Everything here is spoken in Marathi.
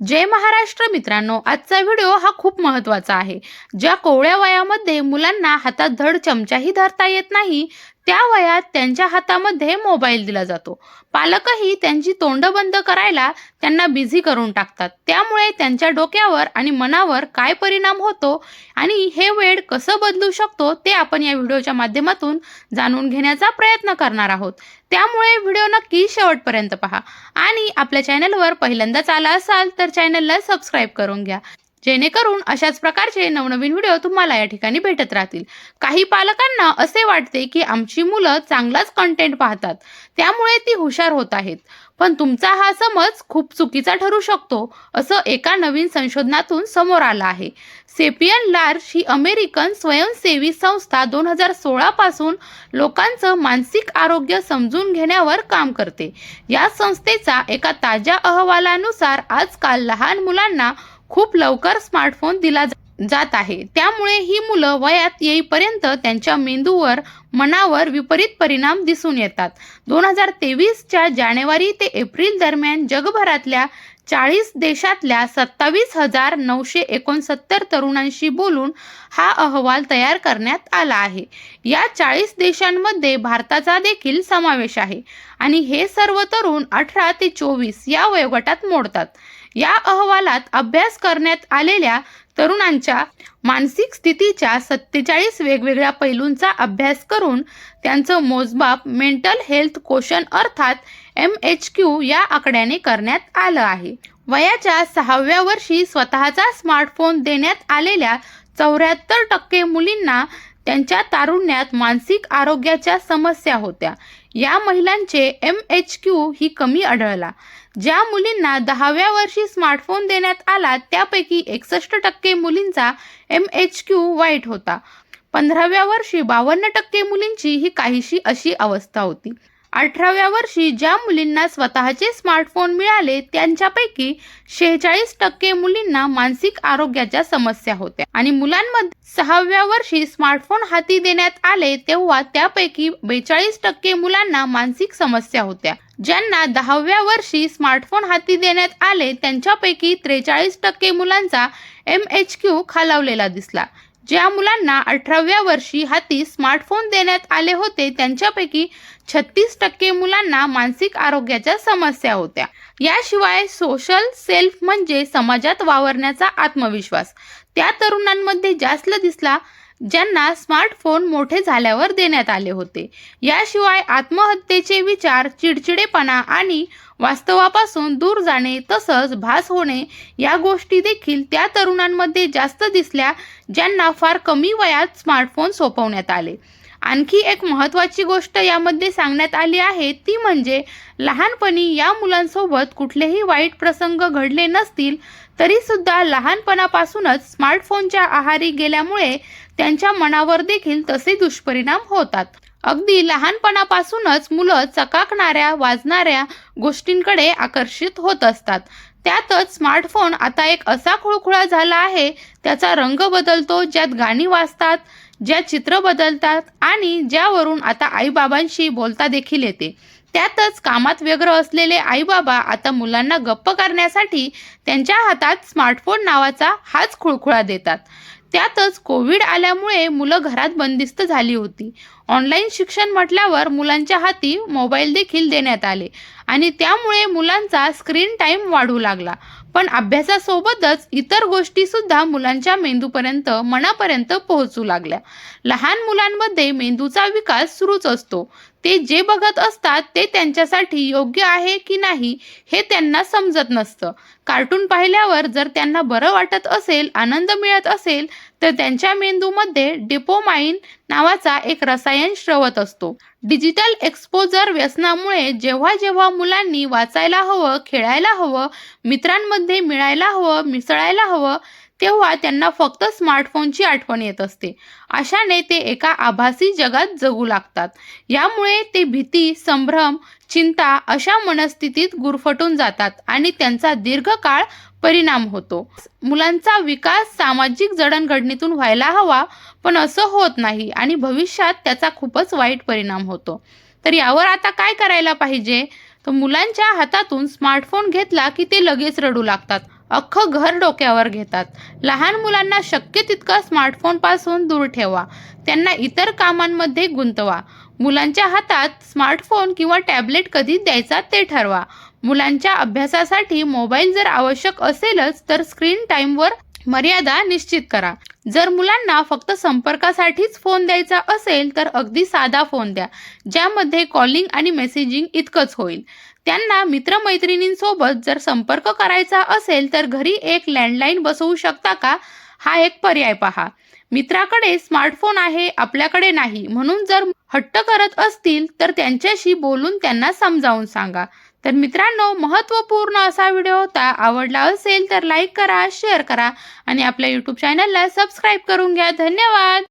जय महाराष्ट्र मित्रांनो आजचा व्हिडिओ हा खूप महत्त्वाचा आहे. ज्या कोवळ्या वयामध्ये मुलांना हातात धड चमचाही धरता येत नाही त्या वयात त्यांच्या हातामध्ये मोबाईल दिला जातो. पालकही त्यांची तोंड बंद करायला त्यांना बिझी करून टाकतात. त्यामुळे त्यांच्या डोक्यावर आणि मनावर काय परिणाम होतो आणि हे वेळ कसं बदलू शकतो ते आपण या व्हिडिओच्या माध्यमातून जाणून घेण्याचा प्रयत्न करणार आहोत. त्यामुळे व्हिडिओ नक्की शेवटपर्यंत पहा. आणि आपल्या चॅनलवर पहिल्यांदाच आला असाल तर चॅनलला सबस्क्राईब करून घ्या. जेणेकरून अशाच प्रकारचे नवनवीन व्हिडिओ तुम्हाला या ठिकाणी भेटत राहतील. काही पालकांना असे वाटते की आमची मुलं चांगलाच कंटेंट पाहतात. त्यामुळे ती हुशार होत आहेत. पण तुमचा हा समज खूप चुकीचा ठरू शकतो असं एका नवीन संशोधनातून समोर आलं आहे. सेपियन लार्ज ही अमेरिकन स्वयंसेवी संस्था दोन हजार सोळापासून लोकांचं मानसिक आरोग्य समजून घेण्यावर काम करते. या संस्थेचा एका ताज्या अहवालानुसार आजकाल लहान मुलांना खूप लवकर स्मार्टफोन दिला जात आहे. त्यामुळे ही मुलं वयात येईपर्यंत त्यांच्या मेंदूवर मनावर विपरीत परिणाम दिसून येतात. दोन हजार तेवीसच्या जानेवारी ते एप्रिल दरम्यान जगभरातल्या चाळीस देशातल्या सत्तावीस हजार नऊशे एकोणसत्तर तरुणांशी बोलून हा अहवाल तयार करण्यात आला आहे. या चाळीस देशांमध्ये भारताचा देखील समावेश आहे. आणि हे सर्व तरुण अठरा ते चोवीस या वयोगटात मोडतात. या अहवालात अभ्यास करण्यात आलेल्या तरुणांच्या मानसिक स्थितीच्या सत्तेचाळीस वेगवेगळ्या पैलूंचा अभ्यास करून त्यांचं मोजमाप मेंटल हेल्थ कोशन अर्थात एम एच क्यू या आकड्याने करण्यात आलं आहे. वयाच्या सहाव्या वर्षी स्वतःचा स्मार्टफोन देण्यात आलेल्या चौऱ्याहत्तर टक्के मुलींना त्यांच्या तारुण्यात मानसिक आरोग्याच्या समस्या होत्या. या महिलांचे एम एच क्यू ही कमी आढळला. ज्या मुलींना दहाव्या वर्षी स्मार्टफोन देण्यात आला त्यापैकी एकसष्ट टक्के मुलींचा एम एच क्यू वाईट होता. पंधराव्या वर्षी बावन्न टक्के मुलींची ही काहीशी अशी अवस्था होती. अठराव्या वर्षी ज्या मुलींना स्वतःचे स्मार्टफोन मिळाले त्यांच्यापैकी शेहेचाळीस टक्के मुलींना मानसिक आरोग्याच्या समस्या होत्या. आणि मुलांमध्ये सहाव्या वर्षी स्मार्टफोन हाती देण्यात आले तेव्हा त्यापैकी बेचाळीस टक्के मुलांना मानसिक समस्या होत्या. ज्यांना दहाव्या वर्षी स्मार्टफोन हाती देण्यात आले त्यांच्यापैकी त्रेचाळीस टक्के मुलांचा एम एच क्यू खालावलेला दिसला. ज्या मुलांना अठराव्या वर्षी हाती स्मार्टफोन देण्यात आले होते त्यांच्यापैकी छत्तीस टक्के मुलांना मानसिक आरोग्याच्या समस्या होत्या. याशिवाय सोशल सेल्फ म्हणजे समाजात वावरण्याचा आत्मविश्वास. त्या तरुणांमध्ये जास्त दिसला ज्यांना स्मार्टफोन मोठे झाल्यावर देण्यात आले होते. याशिवाय आत्महत्येचे विचार चिडचिडेपणा आणि वास्तवापासून दूर जाणे तसंच भास होणे या गोष्टी देखील त्या तरुणांमध्ये जास्त दिसल्या ज्यांना फार कमी वयात स्मार्टफोन सोपवण्यात आले. आणखी एक महत्त्वाची गोष्ट यामध्ये सांगण्यात आली आहे ती म्हणजे लहानपणी या मुलांसोबत कुठलेही वाईट प्रसंग घडले नसतील तरीसुद्धा लहानपणापासूनच स्मार्टफोनच्या आहारी गेल्यामुळे त्यांच्या मनावर देखील तसे दुष्परिणाम होतात. अगदी लहानपणापासूनच मुलं चकाकणाऱ्या वाजणाऱ्या गोष्टींकडे आकर्षित होत असतात. त्यातच स्मार्टफोन आता एक असा खुळखुळा झाला आहे त्याचा रंग बदलतो ज्यात गाणी वाजतात ज्या चित्र बदलतात आणि ज्यावरून आता आईबाबांशी बोलता देखील येते. त्यातच कामात व्यग्र असलेले आईबाबा आता मुलांना गप्प करण्यासाठी त्यांच्या हातात स्मार्टफोन नावाचा हाच खुळखुळा देतात. त्यातच कोविड आल्यामुळे मुलं घरात बंदिस्त झाली होती. ऑनलाईन शिक्षण म्हटल्यावर मुलांच्या हाती मोबाईल देखील देण्यात आले आणि त्यामुळे मुलांचा स्क्रीन टाईम वाढू लागला. पण अभ्यासासोबतच इतर गोष्टीसुद्धा मुलांच्या मेंदूपर्यंत मनापर्यंत पोहोचू लागल्या. लहान मुलांमध्ये मेंदूचा विकास सुरूच असतो. ते जे बघत असतात ते त्यांच्यासाठी योग्य आहे की नाही हे त्यांना समजत नसतं. कार्टून पाहिल्यावर जर त्यांना बरं वाटत असेल आनंद मिळत असेल तर त्यांच्या मेंदूमध्ये डिपोमाइन नावाचा एक रसायन श्रवत असतो. डिजिटल एक्सपोजर व्यसनामुळे जेव्हा जेव्हा मुलांनी वाचायला हवं खेळायला हवं मित्रांमध्ये मिळायला हवं मिसळायला हवं तेव्हा त्यांना फक्त स्मार्टफोनची आठवण येत असते. अशाने ते एका आभासी जगात जगू लागतात. यामुळे ते भीती संभ्रम चिंता अशा मनस्थितीत गुरफटून जातात आणि त्यांचा दीर्घकाळ परिणाम होतो. मुलांचा विकास सामाजिक जडणघडणीतून व्हायला हवा पण असं होत नाही आणि भविष्यात त्याचा खूपच वाईट परिणाम होतो. तर यावर आता काय करायला पाहिजे? तर मुलांच्या हातातून स्मार्टफोन घेतला की ते लगेच रडू लागतात. अख्खं घर डोक्यावर घेतात. लहान मुलांना शक्य तितका स्मार्टफोनपासून दूर ठेवा. त्यांना इतर कामांमध्ये गुंतवा. मुलांच्या हातात स्मार्टफोन किंवा टॅबलेट कधी द्यायचा ते ठरवा. मुलांच्या अभ्यासासाठी मोबाईल जर आवश्यक असेलच तर स्क्रीन टाईमवर मर्यादा निश्चित करा. जर मुलांना फक्त संपर्कासाठीच फोन द्यायचा असेल तर अगदी साधा फोन द्या ज्यामध्ये कॉलिंग आणि मेसेजिंग इतकंच होईल. त्यांना मित्रमैत्रिणींसोबत जर संपर्क करायचा असेल तर घरी एक लँडलाईन बसवू शकता का? हा एक पर्याय पहा. मित्राकडे स्मार्टफोन आहे आपल्याकडे नाही. म्हणून जर हट्ट करत असतील तर त्यांच्याशी बोलून त्यांना समजावून सांगा. तर मित्रांनो महत्त्वपूर्ण असा व्हिडिओ होता आवडला असेल तर लाईक करा शेअर करा आणि आपल्या यूट्यूब चॅनलला सबस्क्राईब करून घ्या. धन्यवाद!